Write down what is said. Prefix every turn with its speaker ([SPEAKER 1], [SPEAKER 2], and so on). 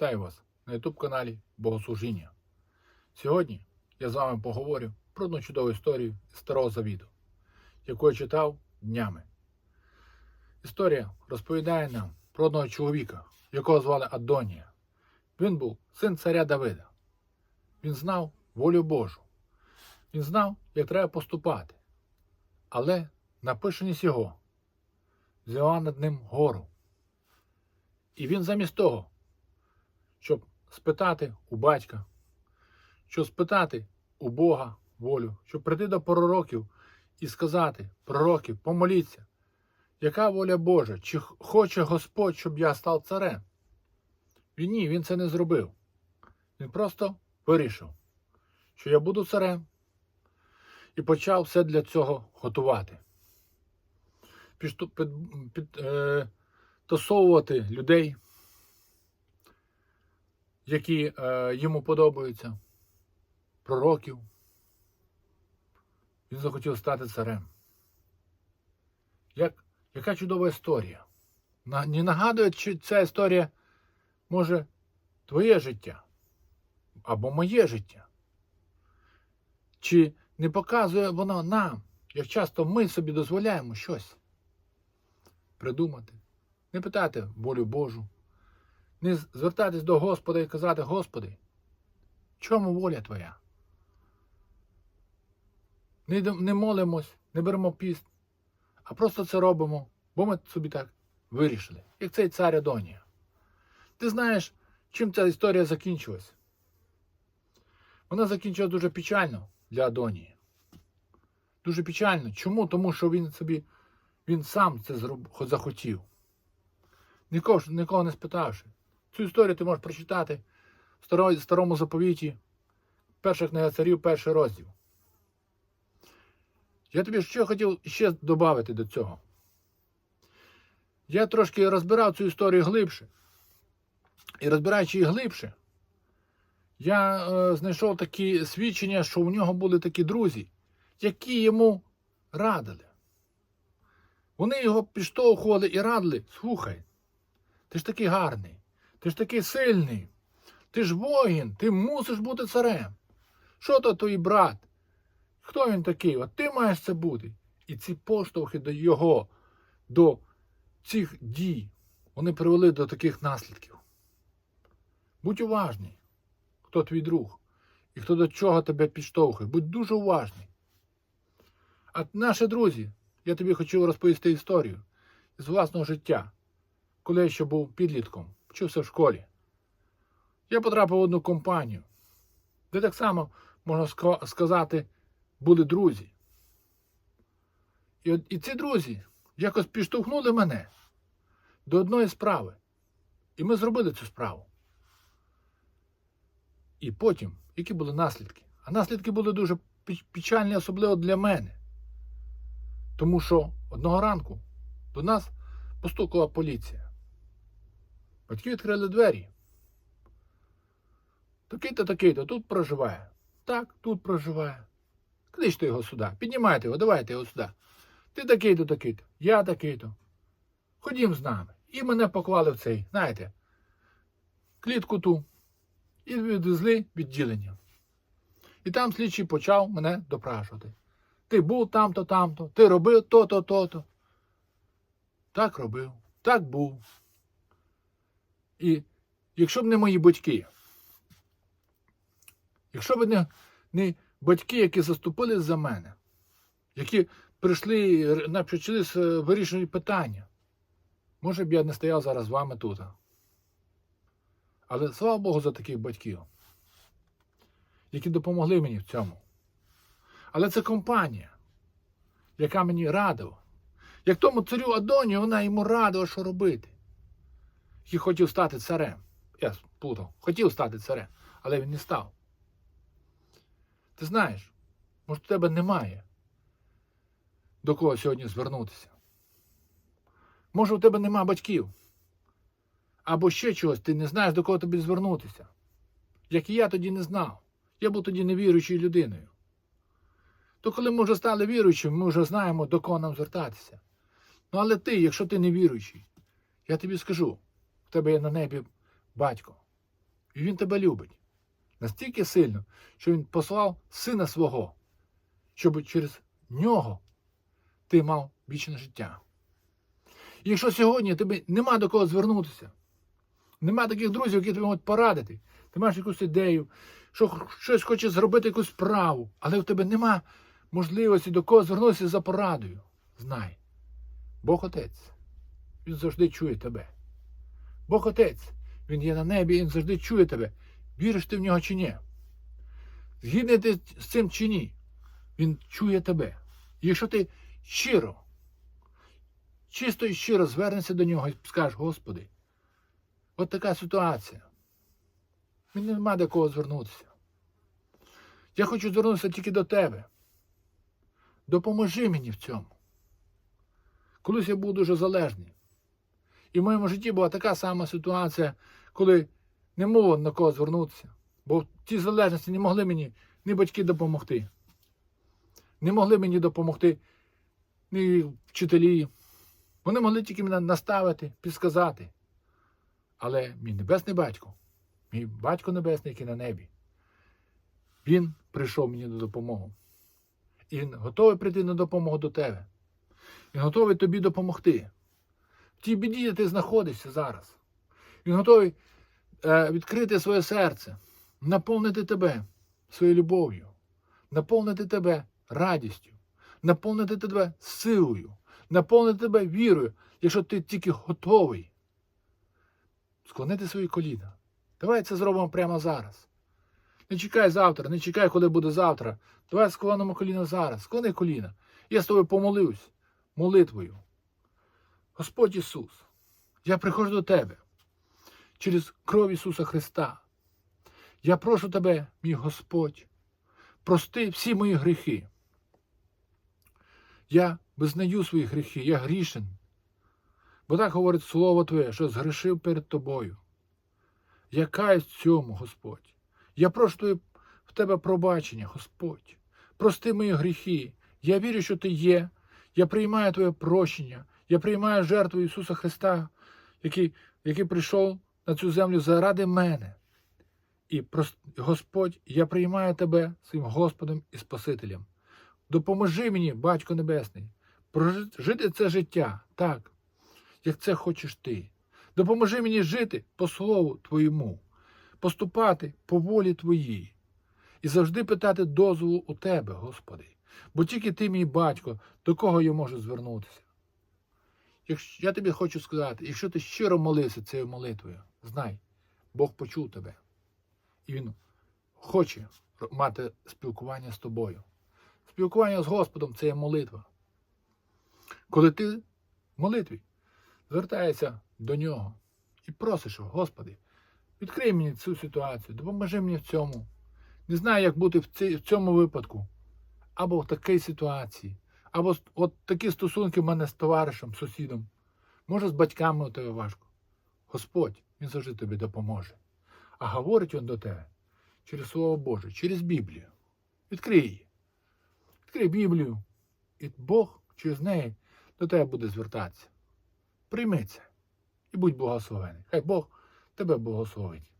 [SPEAKER 1] Вітаю вас на YouTube каналі Богослужіння. Сьогодні я з вами поговорю про одну чудову історію з Старого Завіду, яку я читав днями. Історія розповідає нам про одного чоловіка, якого звали Адонія. Він був син царя Давида. Він знав волю Божу. Він знав, як треба поступати. Але напишеність його взяла над ним гору. І він замість того, щоб спитати у батька, щоб спитати у Бога волю, щоб прийти до пророків і сказати, пророки, помоліться, яка воля Божа, чи хоче Господь, щоб я став царем? Він ні, він це не зробив. Він просто вирішив, що я буду царем, і почав все для цього готувати. Пішту- під, під, е, людей, які е, йому подобаються, пророків. Він захотів стати царем. Як, яка чудова історія. На, не нагадує, чи ця історія може твоє життя або моє життя? Чи не показує воно нам, як часто ми собі дозволяємо щось придумати, не питати волю Божу, не звертатись до Господа і казати, Господи, чому воля Твоя? Не, не молимось, не беремо піст, а просто це робимо, бо ми собі так вирішили, як цей цар Адонія. Ти знаєш, чим ця історія закінчилась? Вона закінчилась дуже печально для Адонії. Дуже печально. Чому? Тому що він собі, він сам це захотів. Нікого, нікого не спитавши. Цю історію ти можеш прочитати в старо- старому заповіті, перша книга царів, перший розділ. Я тобі що хотів ще додати до цього. Я трошки розбирав цю історію глибше. І розбираючи її глибше, я е, знайшов такі свідчення, що у нього були такі друзі, які йому радили. Вони його підштовхували і радили. Слухай, ти ж такий гарний, ти ж такий сильний, ти ж воїн, ти мусиш бути царем. Що то твій брат? Хто він такий? От ти маєш це бути. І ці поштовхи до його, до цих дій, вони привели до таких наслідків. Будь уважний, хто твій друг і хто до чого тебе підштовхує. Будь дуже уважний. А наші друзі, я тобі хочу розповісти історію з власного життя коли я ще був підлітком, вчився в школі. Я потрапив в одну компанію, де так само, можна сказати, були друзі. І, і ці друзі якось підштовхнули мене до одної справи. І ми зробили цю справу. І потім, які були наслідки? А наслідки були дуже печальні, особливо для мене. Тому що одного ранку до нас постукала поліція. Батьки відкрили двері. Такий-то, такий-то, тут проживає. Так, тут проживає. Кличте його сюди. Піднімайте його, давайте його сюди. Ти такий-то, такий-то, я такий-то. Ходім з нами. І мене поклали в цей, знаєте, клітку ту. І відвезли відділення. І там слідчий почав мене допрашувати. Ти був там-то, там-то, ти робив то-то, то-то. Так робив, так був. І якщо б не мої батьки, якщо б не, не батьки, які заступили за мене, які прийшли, почали е, питання, може б я не стояв зараз з вами тут. Але слава Богу за таких батьків, які допомогли мені в цьому. Але це компанія, яка мені радила. Як тому царю Адоні, вона йому радила, що робити. І хотів стати царем. Я плутав. Хотів стати царем, але він не став. Ти знаєш, може, у тебе немає до кого сьогодні звернутися. Може, у тебе нема батьків. Або ще чогось, ти не знаєш, до кого тобі звернутися. Як і я тоді не знав. Я був тоді невіруючою людиною. То коли ми вже стали віруючими, ми вже знаємо, до кого нам звертатися. Ну, але ти, якщо ти не віруючий, я тобі скажу, в тебе є на небі батько, І він тебе любить. Настільки сильно, що він послав сина свого, щоб через нього ти мав вічне життя. І якщо сьогодні тобі нема до кого звернутися, нема таких друзів, які тобі можуть порадити, ти маєш якусь ідею, що щось хочеш зробити, якусь справу, але в тебе нема можливості до кого звернутися за порадою. Знай, Бог Отець, Він завжди чує тебе. Бог Отець, Він є на небі, Він завжди чує тебе. Віриш ти в нього чи ні? Згідний ти з цим чи ні? Він чує тебе. І якщо ти щиро, чисто і щиро звернешся до нього і скажеш, Господи, от така ситуація. Мені нема до кого звернутися. Я хочу звернутися тільки до тебе. Допоможи мені в цьому. Колись я був дуже залежний. І в моєму житті була така сама ситуація, коли не було на кого звернутися. Бо в тій залежності не могли мені ні батьки допомогти. Не могли мені допомогти ні вчителі. Вони могли тільки мене наставити, підсказати. Але мій небесний батько, мій батько небесний, який на небі, він прийшов мені на допомогу. І він готовий прийти на допомогу до тебе. Він готовий тобі допомогти. Тій біді, де ти знаходишся зараз. Він готовий е, відкрити своє серце, наповнити тебе своєю любов'ю, наповнити тебе радістю, наповнити тебе силою, наповнити тебе вірою, якщо ти тільки готовий склонити свої коліна. Давай це зробимо прямо зараз. Не чекай завтра, не чекай, коли буде завтра. Давай склонимо коліна зараз. Склони коліна. Я з тобою помолився молитвою. Господь Ісус, я приходжу до Тебе через кров Ісуса Христа. Я прошу Тебе, мій Господь, прости всі мої гріхи. Я визнаю свої гріхи, я грішен. Бо так говорить Слово Твоє, що згрішив перед Тобою. Я каюсь цьому, Господь. Я прошу в Тебе пробачення, Господь. Прости мої гріхи. Я вірю, що Ти є. Я приймаю Твоє прощення. Я приймаю жертву Ісуса Христа, який, який прийшов на цю землю заради мене. І Господь, я приймаю Тебе своїм Господом і Спасителем. Допоможи мені, Батько Небесний, прожити це життя так, як це хочеш ти. Допоможи мені жити по слову Твоєму, поступати по волі Твоїй і завжди питати дозволу у Тебе, Господи. Бо тільки ти, мій батько, до кого я можу звернутися. Якщо я тобі хочу сказати, якщо ти щиро молився цією молитвою, знай, Бог почув тебе. І Він хоче мати спілкування з тобою. Спілкування з Господом це є молитва. Коли ти в молитві звертаєшся до нього і просиш, його, Господи, відкрий мені цю ситуацію, допоможи мені в цьому. Не знаю, як бути в цьому випадку, або в такій ситуації, або с- от такі стосунки в мене з товаришем, сусідом. Може, з батьками у тебе важко. Господь, Він завжди тобі допоможе. А говорить Він до тебе через Слово Боже, через Біблію. Відкрий її. Відкрий Біблію, і Бог через неї до тебе буде звертатися. Прийми це і будь благословений. Хай Бог тебе благословить.